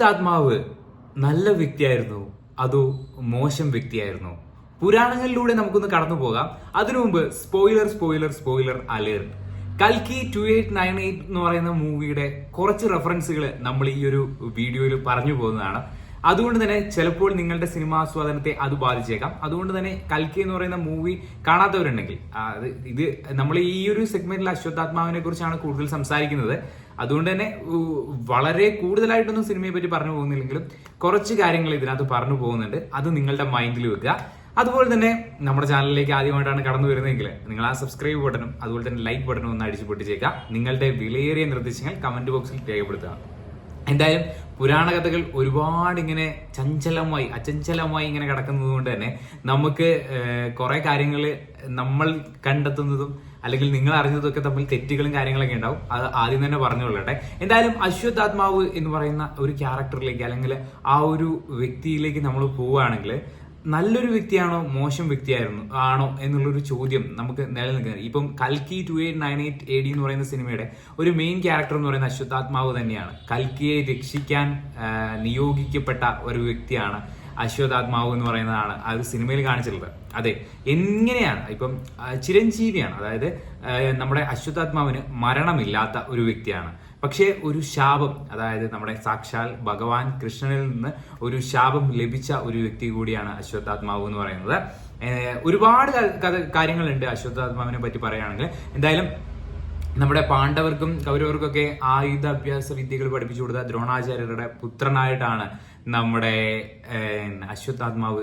അശ്വത്ഥാത്മാവ് നല്ല വ്യക്തിയായിരുന്നു. അതോ മോശം വ്യക്തിയായിരുന്നു. പുരാണങ്ങളിലൂടെ നമുക്കൊന്ന് കടന്നു പോകാം. അതിനു മുമ്പ് സ്പോയിലർ സ്പോയിലർ സ്പോയിലർ അലേർട്ട് കൽക്കി ടു എയ്റ്റ് നയൻ എയ്റ്റ് എന്ന് പറയുന്ന മൂവിയുടെ കുറച്ച് റെഫറൻസുകൾ നമ്മൾ ഈ ഒരു വീഡിയോയിൽ പറഞ്ഞു പോകുന്നതാണ്. അതുകൊണ്ട് തന്നെ ചിലപ്പോൾ നിങ്ങളുടെ സിനിമാസ്വാദനത്തെ അത് ബാധിച്ചേക്കാം. അതുകൊണ്ട് തന്നെ കൽക്കി എന്ന് പറയുന്ന മൂവി കാണാത്തവരുണ്ടെങ്കിൽ ഇത് നമ്മൾ ഈ ഒരു സെഗ്മെന്റിൽ അശ്വത്ഥാത്മാവിനെ കുറിച്ചാണ് കൂടുതൽ സംസാരിക്കുന്നത്. അതുകൊണ്ട് തന്നെ വളരെ കൂടുതലായിട്ടൊന്നും സിനിമയെ പറ്റി പറഞ്ഞു പോകുന്നില്ലെങ്കിലും കുറച്ച് കാര്യങ്ങൾ ഇതിനകത്ത് പറഞ്ഞു പോകുന്നുണ്ട്. അത് നിങ്ങളുടെ മൈൻഡിൽ വെക്കുക. അതുപോലെ തന്നെ നമ്മുടെ ചാനലിലേക്ക് ആദ്യമായിട്ടാണ് കടന്നു വരുന്നതെങ്കിൽ നിങ്ങൾ ആ സബ്സ്ക്രൈബ് ബട്ടണും അതുപോലെ തന്നെ ലൈക്ക് ബട്ടണും ഒന്ന് അടിച്ചു പൊട്ടിച്ചേക്കുക. നിങ്ങളുടെ വിലയേറിയ നിർദ്ദേശങ്ങൾ കമന്റ് ബോക്സിൽ രേഖപ്പെടുത്തുക. എന്തായാലും പുരാണ കഥകൾ ഒരുപാട് ഇങ്ങനെ ചഞ്ചലമായി അചഞ്ചലമായി ഇങ്ങനെ കിടക്കുന്നത് കൊണ്ട് തന്നെ നമുക്ക് കുറെ കാര്യങ്ങൾ നമ്മൾ കണ്ടെത്തുന്നതും അല്ലെങ്കിൽ നിങ്ങൾ അറിഞ്ഞതൊക്കെ തമ്മിൽ തെറ്റുകളും കാര്യങ്ങളൊക്കെ ഉണ്ടാവും. അത് ആദ്യം തന്നെ പറഞ്ഞു പറഞ്ഞുകൊള്ളട്ടെ. എന്തായാലും അശ്വത്ഥാത്മാവ് എന്ന് പറയുന്ന ഒരു ക്യാരക്ടറിലേക്ക് അല്ലെങ്കിൽ ആ ഒരു വ്യക്തിയിലേക്ക് നമ്മൾ പോവുകയാണെങ്കിൽ നല്ലൊരു വ്യക്തിയാണോ മോശം വ്യക്തിയായിരുന്നു ആണോ എന്നുള്ളൊരു ചോദ്യം നമുക്ക് നിലനിൽക്കുന്നത് ഇപ്പം കൽക്കി two eight nine eight A D എന്ന് പറയുന്ന സിനിമയുടെ ഒരു മെയിൻ ക്യാരക്ടർ എന്ന് പറയുന്ന അശ്വത്ഥാത്മാവ് തന്നെയാണ്. കൽക്കിയെ രക്ഷിക്കാൻ നിയോഗിക്കപ്പെട്ട ഒരു വ്യക്തിയാണ് അശ്വതാത്മാവ് എന്ന് പറയുന്നതാണ് ആ ഒരു സിനിമയിൽ കാണിച്ചിട്ടുള്ളത്. അതെ എങ്ങനെയാണ് ഇപ്പം ചിരഞ്ജീവിയാണ്. അതായത് നമ്മുടെ അശ്വതാത്മാവിന് മരണമില്ലാത്ത ഒരു വ്യക്തിയാണ്. പക്ഷേ ഒരു ശാപം അതായത് നമ്മുടെ സാക്ഷാൽ ഭഗവാൻ കൃഷ്ണനിൽ നിന്ന് ഒരു ശാപം ലഭിച്ച ഒരു വ്യക്തി കൂടിയാണ് അശ്വത്ഥാത്മാവ് എന്ന് പറയുന്നത്. ഒരുപാട് കാര്യങ്ങളുണ്ട് അശ്വത്ഥാത്മാവിനെ പറ്റി പറയുകയാണെങ്കിൽ. എന്തായാലും നമ്മുടെ പാണ്ഡവർക്കും കൗരവർക്കൊക്കെ ആയുധ അഭ്യാസ വിദ്യകൾ പഠിപ്പിച്ചു കൊടുത്ത ദ്രോണാചാര്യരുടെ പുത്രനായിട്ടാണ് നമ്മുടെ അശ്വത്ഥാത്മാവ്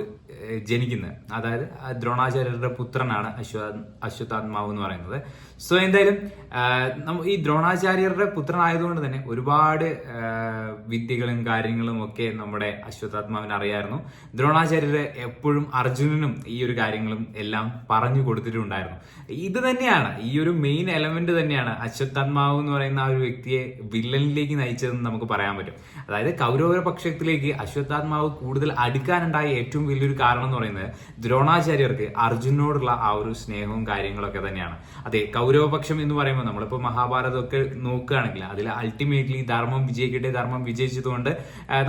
ജനിക്കുന്നത്. അതായത് ദ്രോണാചാര്യരുടെ പുത്രനാണ് അശ്വ അശ്വത്ഥാത്മാവ് എന്ന് പറയുന്നത്. സോ എന്തായാലും ഈ ദ്രോണാചാര്യരുടെ പുത്രനായതുകൊണ്ട് തന്നെ ഒരുപാട് വിദ്യകളും കാര്യങ്ങളും ഒക്കെ നമ്മുടെ അശ്വത്ഥാത്മാവിന് അറിയായിരുന്നു. ദ്രോണാചാര്യരെ എപ്പോഴും അർജുനനും ഈ ഒരു കാര്യങ്ങളും എല്ലാം പറഞ്ഞു കൊടുത്തിട്ടുണ്ടായിരുന്നു. ഇത് തന്നെയാണ് ഈ ഒരു മെയിൻ എലമെന്റ് തന്നെയാണ് അശ്വത്ഥാത്മാവ് എന്ന് പറയുന്ന ആ ഒരു വ്യക്തിയെ വില്ലനിലേക്ക് നയിച്ചതെന്ന് നമുക്ക് പറയാൻ പറ്റും. അതായത് കൗരവ പക്ഷത്തിലേക്ക് അശ്വത്ഥാത്മാവ് കൂടുതൽ അടുക്കാനുണ്ടായ ഏറ്റവും വലിയൊരു കാരണം എന്ന് പറയുന്നത് ദ്രോണാചാര്യർക്ക് അർജുനോടുള്ള ആ ഒരു സ്നേഹവും കാര്യങ്ങളൊക്കെ തന്നെയാണ്. അതെ കൗരവപക്ഷം എന്ന് പറയുമ്പോൾ നമ്മളിപ്പോൾ മഹാഭാരതമൊക്കെ നോക്കുകയാണെങ്കിൽ അതിൽ അൾട്ടിമേറ്റ്ലി ധർമ്മം വിജയിക്കട്ടെ ധർമ്മം വിജയിച്ചതുകൊണ്ട്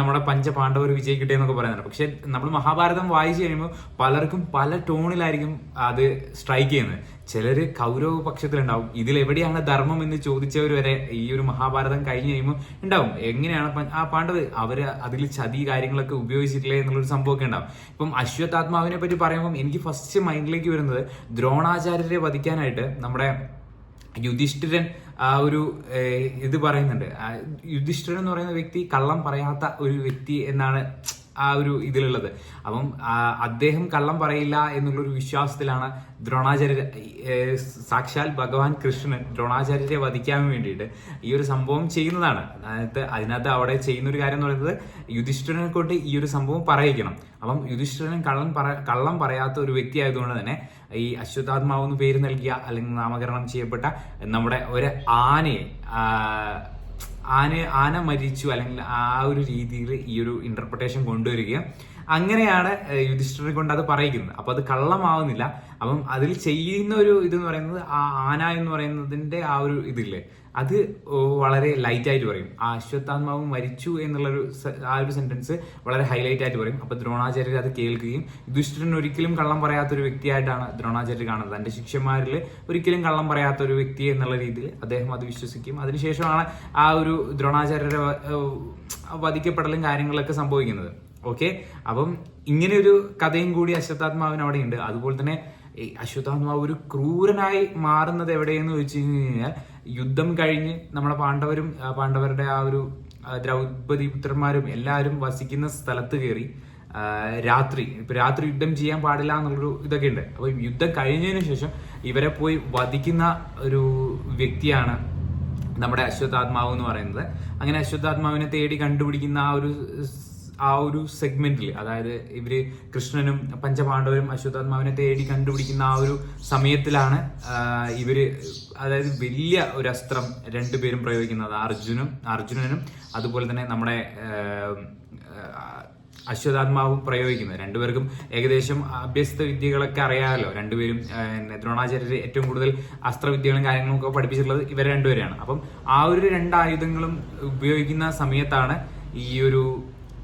നമ്മുടെ പഞ്ചപാണ്ഡവർ വിജയിക്കട്ടെ എന്നൊക്കെ പറയുന്നുണ്ട്. പക്ഷെ നമ്മൾ മഹാഭാരതം വായിച്ചു കഴിയുമ്പോൾ പലർക്കും പല ടോണിലായിരിക്കും അത് സ്ട്രൈക്ക് ചെയ്യുന്നത്. ചിലര് കൗരവ പക്ഷത്തിലുണ്ടാവും ഇതിൽ എവിടെയാണ് ധർമ്മം എന്ന് ചോദിച്ചവർ വരെ ഈ ഒരു മഹാഭാരതം കഴിഞ്ഞ് കഴിയുമ്പോൾ ഉണ്ടാവും. എങ്ങനെയാണ് ആ പാണ്ഡവ് അവർ അതിൽ ചതി കാര്യങ്ങളൊക്കെ ഉപയോഗിച്ചിട്ടില്ലേ എന്നുള്ളൊരു സംഭവമൊക്കെ ഉണ്ടാവും. ഇപ്പം അശ്വത്ഥാത്മാവിനെ പറ്റി പറയുമ്പോൾ എനിക്ക് ഫസ്റ്റ് മൈൻഡിലേക്ക് വരുന്നത് ദ്രോണാചാര്യരെ വധിക്കാനായിട്ട് നമ്മുടെ യുധിഷ്ഠിരൻ ആ ഒരു ഇത് പറയുന്നുണ്ട്. യുധിഷ്ഠിരൻ എന്ന് പറയുന്ന വ്യക്തി കള്ളം പറയാത്ത ഒരു വ്യക്തി എന്നാണ് ആ ഒരു ഇതിലുള്ളത്. അപ്പം അദ്ദേഹം കള്ളം പറയില്ല എന്നുള്ളൊരു വിശ്വാസത്തിലാണ് ദ്രോണാചാര്യ സാക്ഷാൽ ഭഗവാൻ കൃഷ്ണൻ ദ്രോണാചാര്യരെ വധിക്കാൻ വേണ്ടിയിട്ട് ഈ ഒരു സംഭവം ചെയ്യുന്നതാണ്. അതിനകത്ത് അതിനകത്ത് അവിടെ ചെയ്യുന്ന ഒരു കാര്യം എന്ന് പറയുന്നത് യുധിഷ്ഠിരനെ കൊണ്ട് ഈ ഒരു സംഭവം പറയിക്കണം. അപ്പം യുധിഷ്ഠിരൻ കള്ളം പറ കള്ളം പറയാത്ത ഒരു വ്യക്തി ആയതുകൊണ്ട് തന്നെ ഈ അശ്വതാത്മാവ് എന്ന് പേര് നൽകിയ അല്ലെങ്കിൽ നാമകരണം ചെയ്യപ്പെട്ട നമ്മുടെ ഒരു ആനയെ ആന ആന മരിച്ചു അല്ലെങ്കിൽ ആ ഒരു രീതിയിൽ ഈ ഒരു ഇന്റർപ്രിട്ടേഷൻ കൊണ്ടുവരികയും അങ്ങനെയാണ് യുധിഷ്ഠിരനെ കൊണ്ട് അത് പറയിക്കുന്നത്. അപ്പൊ അത് കള്ളമാവുന്നില്ല. അപ്പം അതിൽ ചെയ്യുന്ന ഒരു ഇതെന്ന് പറയുന്നത് ആ ആന എന്ന് പറയുന്നതിന്റെ ആ ഒരു ഇതില്ലേ അത് വളരെ ലൈറ്റ് ആയിട്ട് പറയും. ആ അശ്വത്ഥാത്മാവ് മരിച്ചു എന്നുള്ളൊരു ആ ഒരു സെന്റൻസ് വളരെ ഹൈലൈറ്റ് ആയിട്ട് പറയും. അപ്പൊ ദ്രോണാചാര്യർ അത് കേൾക്കുകയും യുധിഷ്ഠിരൻ ഒരിക്കലും കള്ളം പറയാത്തൊരു വ്യക്തിയായിട്ടാണ് ദ്രോണാചാര്യർ കാണുന്നത്. തന്റെ ശിഷ്യന്മാരിൽ ഒരിക്കലും കള്ളം പറയാത്ത ഒരു വ്യക്തി എന്നുള്ള രീതിയിൽ അദ്ദേഹം അത് വിശ്വസിക്കും. അതിനുശേഷമാണ് ആ ഒരു ദ്രോണാചാര്യരുടെ വധിക്കപ്പെടലും കാര്യങ്ങളൊക്കെ സംഭവിക്കുന്നത്. ഓക്കെ? അപ്പം ഇങ്ങനെ ഒരു കഥയും കൂടി അശ്വത്ഥാത്മാവിന് അവിടെ ഉണ്ട് അതുപോലെ തന്നെ അശ്വത്ഥാത്മാവ് ഒരു ക്രൂരനായി മാറുന്നത് എവിടെയെന്ന് വെച്ച് കഴിഞ്ഞാൽ യുദ്ധം കഴിഞ്ഞ് നമ്മളെ പാണ്ഡവരും പാണ്ഡവരുടെ ആ ഒരു ദ്രൗപതി പുത്രന്മാരും എല്ലാവരും വസിക്കുന്ന സ്ഥലത്ത് കയറി രാത്രി ഇപ്പൊ രാത്രി യുദ്ധം ചെയ്യാൻ പാടില്ല എന്നുള്ളൊരു ഇതൊക്കെ ഉണ്ട് അപ്പൊ യുദ്ധം കഴിഞ്ഞതിന് ശേഷം ഇവരെ പോയി വധിക്കുന്ന ഒരു വ്യക്തിയാണ് നമ്മുടെ അശ്വത്ഥാത്മാവ് എന്ന് പറയുന്നത്. അങ്ങനെ അശ്വത്ഥാത്മാവിനെ തേടി കണ്ടുപിടിക്കുന്ന ആ ഒരു ആ ഒരു സെഗ്മെന്റിൽ അതായത് ഇവർ കൃഷ്ണനും പഞ്ചപാണ്ഡവരും അശ്വത്ഥാത്മാവിനെ തേടി കണ്ടുപിടിക്കുന്ന ആ ഒരു സമയത്തിലാണ് ഇവർ അതായത് വലിയ ഒരു അസ്ത്രം രണ്ടുപേരും പ്രയോഗിക്കുന്നത്. അർജുനും അർജുനനും അതുപോലെ തന്നെ നമ്മുടെ അശ്വതാത്മാവും പ്രയോഗിക്കുന്നത്. രണ്ടുപേർക്കും ഏകദേശം അഭ്യസ്ത വിദ്യകളൊക്കെ അറിയാമല്ലോ. രണ്ടുപേരും ദ്രോണാചാര്യർ ഏറ്റവും കൂടുതൽ അസ്ത്രവിദ്യകളും കാര്യങ്ങളും ഒക്കെ പഠിപ്പിച്ചിട്ടുള്ളത് ഇവരെ രണ്ടുപേരെയാണ് അപ്പം ആ ഒരു രണ്ട് ആയുധങ്ങളും ഉപയോഗിക്കുന്ന സമയത്താണ് ഈ ഒരു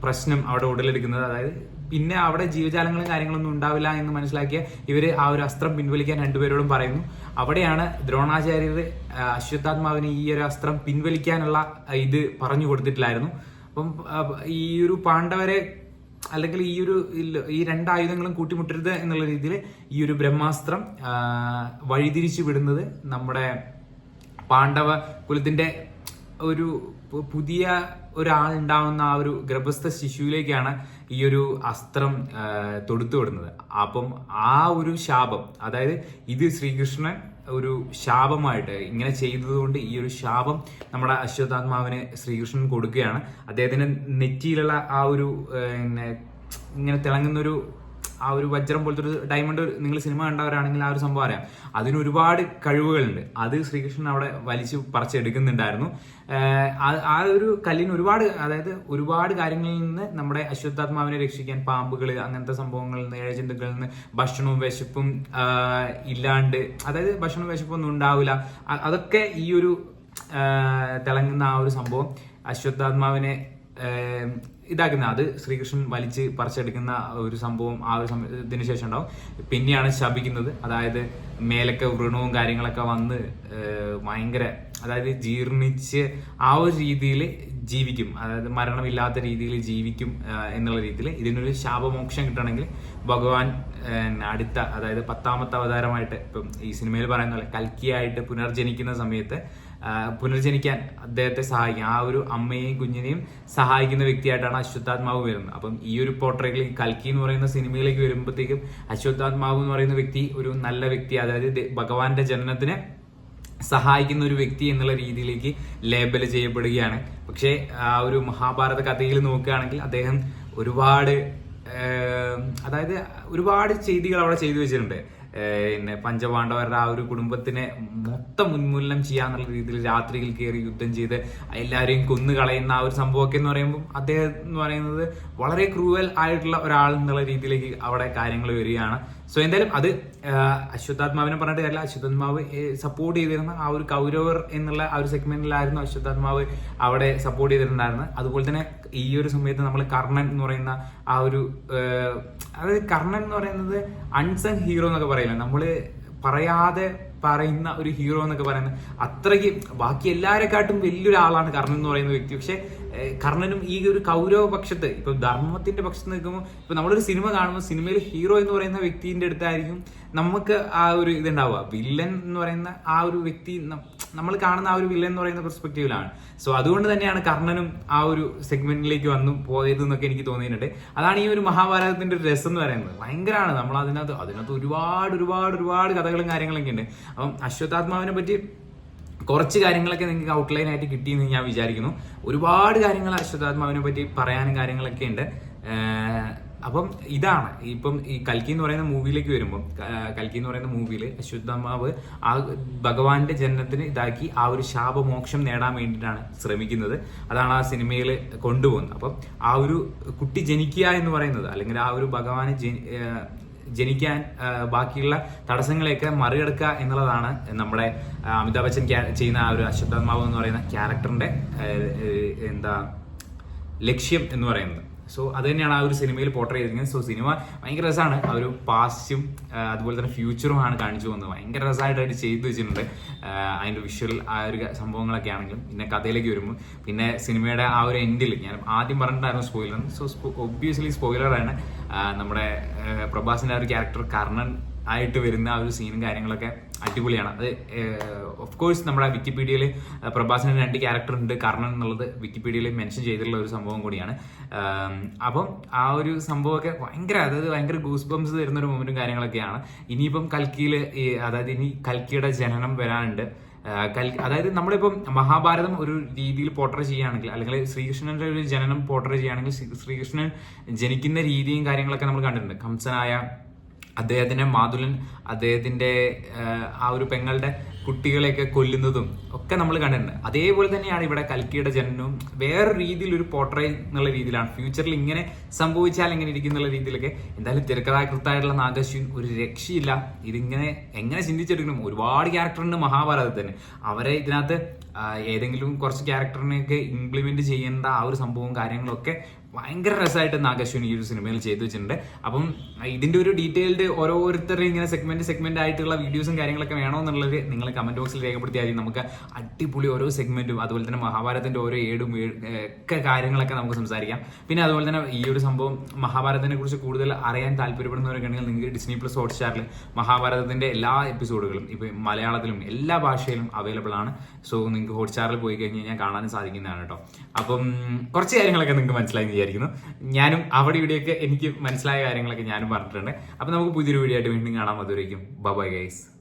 പ്രശ്നം അവിടെ ഉടലെടുക്കുന്നത്. അതായത് പിന്നെ അവിടെ ജീവജാലങ്ങളും കാര്യങ്ങളൊന്നും ഉണ്ടാവില്ല എന്ന് മനസ്സിലാക്കിയ ഇവർ ആ ഒരു അസ്ത്രം പിൻവലിക്കാൻ രണ്ടുപേരോടും പറയുന്നു. അവിടെയാണ് ദ്രോണാചാര്യർ അശ്വത്ഥാത്മാവിന് ഈ ഒരു അസ്ത്രം പിൻവലിക്കാനുള്ള ഇത് പറഞ്ഞു കൊടുത്തിട്ടില്ലായിരുന്നു. അപ്പം ഈ ഒരു പാണ്ഡവരെ അല്ലെങ്കിൽ ഈ ഒരു ഈ രണ്ട് ആയുധങ്ങളും കൂട്ടിമുട്ടരുത് എന്നുള്ള രീതിയിൽ ഈ ഒരു ബ്രഹ്മാസ്ത്രം വഴിതിരിച്ചു വിടുന്നത് നമ്മുടെ പാണ്ഡവ കുലത്തിന്റെ ഒരു പുതിയ ഒരാൾ ഉണ്ടാവുന്ന ആ ഒരു ഗർഭസ്ഥ ശിശുവിലേക്കാണ് ഈ ഒരു അസ്ത്രം തൊടുത്തു വിടുന്നത്. അപ്പം ആ ഒരു ശാപം അതായത് ഇത് ശ്രീകൃഷ്ണൻ ഒരു ശാപമായിട്ട് ഇങ്ങനെ ചെയ്തതുകൊണ്ട് ഈ ഒരു ശാപം നമ്മുടെ അശ്വത്ഥാത്മാവിന് ശ്രീകൃഷ്ണൻ കൊടുക്കുകയാണ്. അദ്ദേഹത്തിന്റെ നെറ്റിയിലുള്ള ആ ഒരു ഇങ്ങനെ തിളങ്ങുന്ന ഒരു ആ ഒരു വജ്രം പോലത്തെ ഒരു ഡയമണ്ട് നിങ്ങൾ സിനിമ കണ്ടവരാണെങ്കിൽ ആ ഒരു സംഭവം അറിയാം. അതിന് ഒരുപാട് കഴിവുകളുണ്ട്. അത് ശ്രീകൃഷ്ണൻ അവിടെ വലിച്ചു പറിച്ചെടുക്കുന്നുണ്ടായിരുന്നു. ആ- ഒരു കല്ലിന് ഒരുപാട് അതായത് ഒരുപാട് കാര്യങ്ങളിൽ നിന്ന് നമ്മുടെ അശ്വത്ഥാത്മാവിനെ രക്ഷിക്കാൻ പാമ്പുകൾ അങ്ങനത്തെ സംഭവങ്ങളിൽ നിന്ന് ഏഴജന്തുക്കളിൽ നിന്ന് ഭക്ഷണവും വിശപ്പും ഇല്ലാണ്ട് അതായത് ഭക്ഷണവും വിശപ്പും ഒന്നും ഉണ്ടാവില്ല. അതൊക്കെ ഈ ഒരു തിളങ്ങുന്ന ആ ഒരു സംഭവം അശ്വത്ഥാത്മാവിനെ ഇതാക്കുന്ന അത് ശ്രീകൃഷ്ണൻ വലിച്ച് പറിച്ചെടുക്കുന്ന ഒരു സംഭവം ആ ഒരു ഇതിന് ശേഷം ഉണ്ടാവും. പിന്നെയാണ് ശപിക്കുന്നത്. അതായത് മേലൊക്കെ വൃണവും കാര്യങ്ങളൊക്കെ വന്ന് ഭയങ്കര അതായത് ജീർണിച്ച് ആ ഒരു രീതിയിൽ ജീവിക്കും. അതായത് മരണമില്ലാത്ത രീതിയിൽ ജീവിക്കും എന്നുള്ള രീതിയിൽ ഇതിനൊരു ശാപമോക്ഷം കിട്ടണമെങ്കിൽ ഭഗവാൻ അടുത്ത അതായത് പത്താമത്തെ അവതാരമായിട്ട് ഇപ്പം ഈ സിനിമയിൽ പറയുന്ന പോലെ കൽക്കിയായിട്ട് പുനർജനിക്കുന്ന സമയത്ത് പുനർജനിക്കാൻ അദ്ദേഹത്തെ സഹായിക്കും. ആ ഒരു അമ്മയെയും കുഞ്ഞിനെയും സഹായിക്കുന്ന വ്യക്തിയായിട്ടാണ് അശ്വത്ഥാത്മാവ് വരുന്നത്. അപ്പം ഈ ഒരു പോർട്രേറ്റിൽ കൽക്കി എന്ന് പറയുന്ന സിനിമയിലേക്ക് വരുമ്പോഴത്തേക്കും അശ്വത്ഥാത്മാവ് എന്ന് പറയുന്ന വ്യക്തി ഒരു നല്ല വ്യക്തി അതായത് ഭഗവാന്റെ ജനനത്തിന് സഹായിക്കുന്ന ഒരു വ്യക്തി എന്നുള്ള രീതിയിലേക്ക് ലേബൽ ചെയ്യപ്പെടുകയാണ്. പക്ഷേ ആ ഒരു മഹാഭാരത കഥയിൽ നോക്കുകയാണെങ്കിൽ അദ്ദേഹം ഒരുപാട് അതായത് ഒരുപാട് ചെയ്തികൾ അവിടെ ചെയ്തു വെച്ചിട്ടുണ്ട്. പിന്നെ പഞ്ചപാണ്ഡവരുടെ ആ ഒരു കുടുംബത്തിനെ മൊത്തം ഉന്മൂലനം ചെയ്യാന്നുള്ള രീതിയിൽ രാത്രിയിൽ കയറി യുദ്ധം ചെയ്ത് എല്ലാവരെയും കൊന്നു കളയുന്ന ആ ഒരു സംഭവമൊക്കെ എന്ന് പറയുമ്പോൾ അദ്ദേഹം എന്ന് പറയുന്നത് വളരെ ക്രൂവൽ ആയിട്ടുള്ള ഒരാൾ എന്നുള്ള രീതിയിലേക്ക് അവിടെ കാര്യങ്ങൾ വരികയാണ്. സോ എന്തായാലും അത് അശ്വത്ഥാത്മാവിനെ പറഞ്ഞിട്ട് കാര്യമില്ല. അശ്വത്ഥാത്മാവ് സപ്പോർട്ട് ചെയ്തിരുന്ന ആ ഒരു കൗരവർ എന്നുള്ള ആ ഒരു സെഗ്മെന്റിലായിരുന്നു അശ്വത്ഥാത്മാവ് അവിടെ സപ്പോർട്ട് ചെയ്തിട്ടുണ്ടായിരുന്നത്. അതുപോലെ തന്നെ ഈ ഒരു സമയത്ത് നമ്മൾ കർണൻ എന്ന് പറയുന്ന ആ ഒരു അതായത് കർണൻ എന്ന് പറയുന്നത് അൺസങ് ഹീറോ എന്നൊക്കെ പറയില്ല? നമ്മൾ പറയാതെ പറയുന്ന ഒരു ഹീറോ എന്നൊക്കെ പറയുന്നത് അത്രയ്ക്ക് ബാക്കി എല്ലാവരെക്കാട്ടും വലിയൊരു ആളാണ് കർണൻ എന്ന് പറയുന്ന വ്യക്തി. പക്ഷെ കർണനും ഈ ഒരു കൗരവ പക്ഷത്ത് ഇപ്പൊ ധർമ്മത്തിന്റെ പക്ഷത്ത് നിൽക്കുമ്പോൾ ഇപ്പൊ നമ്മളൊരു സിനിമ കാണുമ്പോൾ സിനിമയിൽ ഹീറോ എന്ന് പറയുന്ന വ്യക്തിന്റെ അടുത്തായിരിക്കും നമുക്ക് ആ ഒരു ഇതുണ്ടാവുക. വില്ലൻ എന്ന് പറയുന്ന ആ ഒരു വ്യക്തി നമ്മൾ കാണുന്ന ആ ഒരു വില്ലൻ എന്ന് പറയുന്ന പെർസ്പെക്റ്റീവിലാണ് സോ അതുകൊണ്ട് തന്നെയാണ് കർണനും ആ ഒരു സെഗ്മെന്റിലേക്ക് വന്നു പോയത് എന്നൊക്കെ എനിക്ക് തോന്നിയിട്ടുണ്ട്. അതാണ് ഈ ഒരു മഹാഭാരതത്തിന്റെ ഒരു രസം എന്ന് പറയുന്നത്. ഭയങ്കരമാണ്. നമ്മൾ അതിനകത്ത് അതിനകത്ത് ഒരുപാട് ഒരുപാട് ഒരുപാട് കഥകളും കാര്യങ്ങളൊക്കെ ഉണ്ട്. അപ്പം അശ്വത്ഥാത്മാവിനെ പറ്റി കുറച്ച് കാര്യങ്ങളൊക്കെ നിങ്ങൾക്ക് ഔട്ട്ലൈൻ ആയിട്ട് കിട്ടിയെന്ന് ഞാൻ വിചാരിക്കുന്നു. ഒരുപാട് കാര്യങ്ങൾ അശ്വത്ഥാത്മാവിനെ പറ്റി പറയാനും കാര്യങ്ങളൊക്കെ ഉണ്ട്. അപ്പം ഇതാണ്. ഇപ്പം ഈ കൽക്കി എന്ന് പറയുന്ന മൂവിയിലേക്ക് വരുമ്പോൾ കൽക്കി എന്ന് പറയുന്ന മൂവിയിൽ അശ്വത്ഥമാവ് ആ ഭഗവാന്റെ ജനനത്തിന് ഇതാക്കി ആ ഒരു ശാപമോക്ഷം നേടാൻ വേണ്ടിയിട്ടാണ് ശ്രമിക്കുന്നത്. അതാണ് ആ സിനിമയിൽ കൊണ്ടുപോകുന്നത്. അപ്പം ആ ഒരു കുട്ടി ജനിക്കുക എന്ന് പറയുന്നത് അല്ലെങ്കിൽ ആ ഒരു ഭഗവാനെ ജനി ജനിക്കാൻ ബാക്കിയുള്ള തടസ്സങ്ങളെയൊക്കെ മറികടക്കുക എന്നുള്ളതാണ് നമ്മുടെ അമിതാഭ് ബച്ചൻ ചെയ്യുന്ന ആ ഒരു അശ്വത്ഥമാവ് എന്ന് പറയുന്ന ക്യാരക്ടറിന്റെ എന്താ ലക്ഷ്യം എന്ന് പറയുന്നത്. സോ അത് തന്നെയാണ് ആ ഒരു സിനിമയിൽ പോർട്രേ ചെയ്തിരിക്കുന്നത്. സോ സിനിമ ഭയങ്കര രസമാണ്. ആ ഒരു പാസ്റ്റും അതുപോലെ തന്നെ ഫ്യൂച്ചറുമാണ് കാണിച്ചു പോകുന്നത്. ഭയങ്കര രസമായിട്ട് ചെയ്തു വെച്ചിട്ടുണ്ട്. അതിന്റെ വിഷ്വൽ ആ ഒരു സംഭവങ്ങളൊക്കെ ആണെങ്കിലും. പിന്നെ കഥയിലേക്ക് വരുമ്പോൾ. പിന്നെ സിനിമയുടെ ആ ഒരു എൻഡിൽ ഞാൻ ആദ്യം പറഞ്ഞിട്ടായിരുന്നു സ്പോയിലർ സോ ഒബ്വിയസ്ലി സ്പോയിലറാണ് നമ്മുടെ പ്രഭാസിന്റെ ആ ഒരു ക്യാരക്ടർ കർണൻ ആയിട്ട് വരുന്ന ആ ഒരു സീനും കാര്യങ്ങളൊക്കെ അടിപൊളിയാണ്. അത് ഓഫ് കോഴ്സ് നമ്മുടെ വിക്കിപീഡിയയിൽ പ്രഭാസിന് രണ്ട് ക്യാരക്ടർ ഉണ്ട്. കർണൻ എന്നുള്ളത് വിക്കിപീഡിയയിൽ മെൻഷൻ ചെയ്തിട്ടുള്ള ഒരു സംഭവം കൂടിയാണ്. അപ്പം ആ ഒരു സംഭവമൊക്കെ ഭയങ്കര അതായത് ഭയങ്കര ഗൂസ് ബംസ് തരുന്ന ഒരു മൊമെന്റും കാര്യങ്ങളൊക്കെയാണ്. ഇനിയിപ്പം കൽക്കിയിൽ അതായത് ഇനി കൽക്കിയുടെ ജനനം വരാനുണ്ട്. കൽ- അതായത് നമ്മളിപ്പം മഹാഭാരതം ഒരു രീതിയിൽ പോർട്രേ ചെയ്യുകയാണെങ്കിൽ അല്ലെങ്കിൽ ശ്രീകൃഷ്ണന്റെ ഒരു ജനനം പോർട്രേ ചെയ്യുകയാണെങ്കിൽ ശ്രീകൃഷ്ണൻ ജനിക്കുന്ന രീതിയും കാര്യങ്ങളൊക്കെ നമ്മൾ കണ്ടിട്ടുണ്ട്. കംസനായ അദ്ദേഹത്തിന്റെ മാതുലൻ അദ്ദേഹത്തിന്റെ ആ, ഒരു പെങ്ങളുടെ കുട്ടികളെയൊക്കെ കൊല്ലുന്നതും ഒക്കെ നമ്മൾ കണ്ടിട്ടുണ്ട്. അതേപോലെ തന്നെയാണ് ഇവിടെ കൽക്കിയുടെ ജനനവും വേറെ രീതിയിൽ ഒരു പോർട്രേ എന്നുള്ള രീതിയിലാണ്. ഫ്യൂച്ചറിൽ ഇങ്ങനെ സംഭവിച്ചാൽ എങ്ങനെ ഇരിക്കും എന്നുള്ള രീതിയിലൊക്കെ. എന്തായാലും തിരക്കഥാകൃത്തായിട്ടുള്ള നാഗശ്വിൻ ഒരു രക്ഷയില്ല. ഇതിങ്ങനെ എങ്ങനെ ചിന്തിച്ചെടുക്കണം? ഒരുപാട് ക്യാരക്ടറുണ്ട് തന്നെ. അവരെ ഇതിനകത്ത് ഏതെങ്കിലും കുറച്ച് ക്യാരക്ടറിനെയൊക്കെ ഇംപ്ലിമെന്റ് ചെയ്യേണ്ട ആ ഒരു സംഭവവും കാര്യങ്ങളൊക്കെ ഭയങ്കര രസമായിട്ട് നാഗശ്വിൻ ഈ ഒരു സിനിമയിൽ ചെയ്തു വെച്ചിട്ടുണ്ട്. അപ്പം ഇതിന്റെ ഒരു ഡീറ്റെയിൽഡ് ഓരോരുത്തരുടെ ഇങ്ങനെ സെഗ്മെന്റ് സെഗ്മെന്റ് ആയിട്ടുള്ള വീഡിയോസും കാര്യങ്ങളൊക്കെ വേണമെന്നുള്ളത് നിങ്ങൾ കമന്റ് ബോക്സിൽ രേഖപ്പെടുത്തിയാൽ മതി. നമുക്ക് അടിപൊളി ഓരോ സെഗ്മെന്റും അതുപോലെ തന്നെ മഹാഭാരതത്തിന്റെ ഓരോ ഏടും ഒക്കെ കാര്യങ്ങളൊക്കെ നമുക്ക് സംസാരിക്കാം. പിന്നെ അതുപോലെ തന്നെ ഈ ഒരു സംഭവം മഹാഭാരതത്തിനെ കുറിച്ച് കൂടുതൽ അറിയാൻ താല്പര്യപ്പെടുന്നവരൊക്കെയാണെങ്കിൽ നിങ്ങൾക്ക് ഡിസ്നി പ്ലസ് ഹോട്ട്സ്റ്റാറിൽ മഹാഭാരതത്തിന്റെ എല്ലാ എപ്പിസോഡുകളും ഇപ്പൊ മലയാളത്തിലും എല്ലാ ഭാഷയിലും അവൈലബിൾ ആണ്. സോ നിങ്ങൾക്ക് ഹോട്ട്സ്റ്റാറിൽ പോയി കഴിഞ്ഞ് കഴിഞ്ഞാൽ കാണാനും സാധിക്കുന്നതാണ് കേട്ടോ. അപ്പം കുറച്ച് കാര്യങ്ങളൊക്കെ നിങ്ങൾക്ക് മനസ്സിലായി വിചാരിക്കുന്നു. ഞാനും അവിടെ ഇവിടെയൊക്കെ എനിക്ക് മനസ്സിലായ കാര്യങ്ങളൊക്കെ ഞാനും പറഞ്ഞിട്ടുണ്ട്. അപ്പൊ നമുക്ക് പുതിയൊരു വീഡിയോ ആയിട്ട് വീണ്ടും കാണാം. അതുവരേക്കും ബൈ ഗൈസ്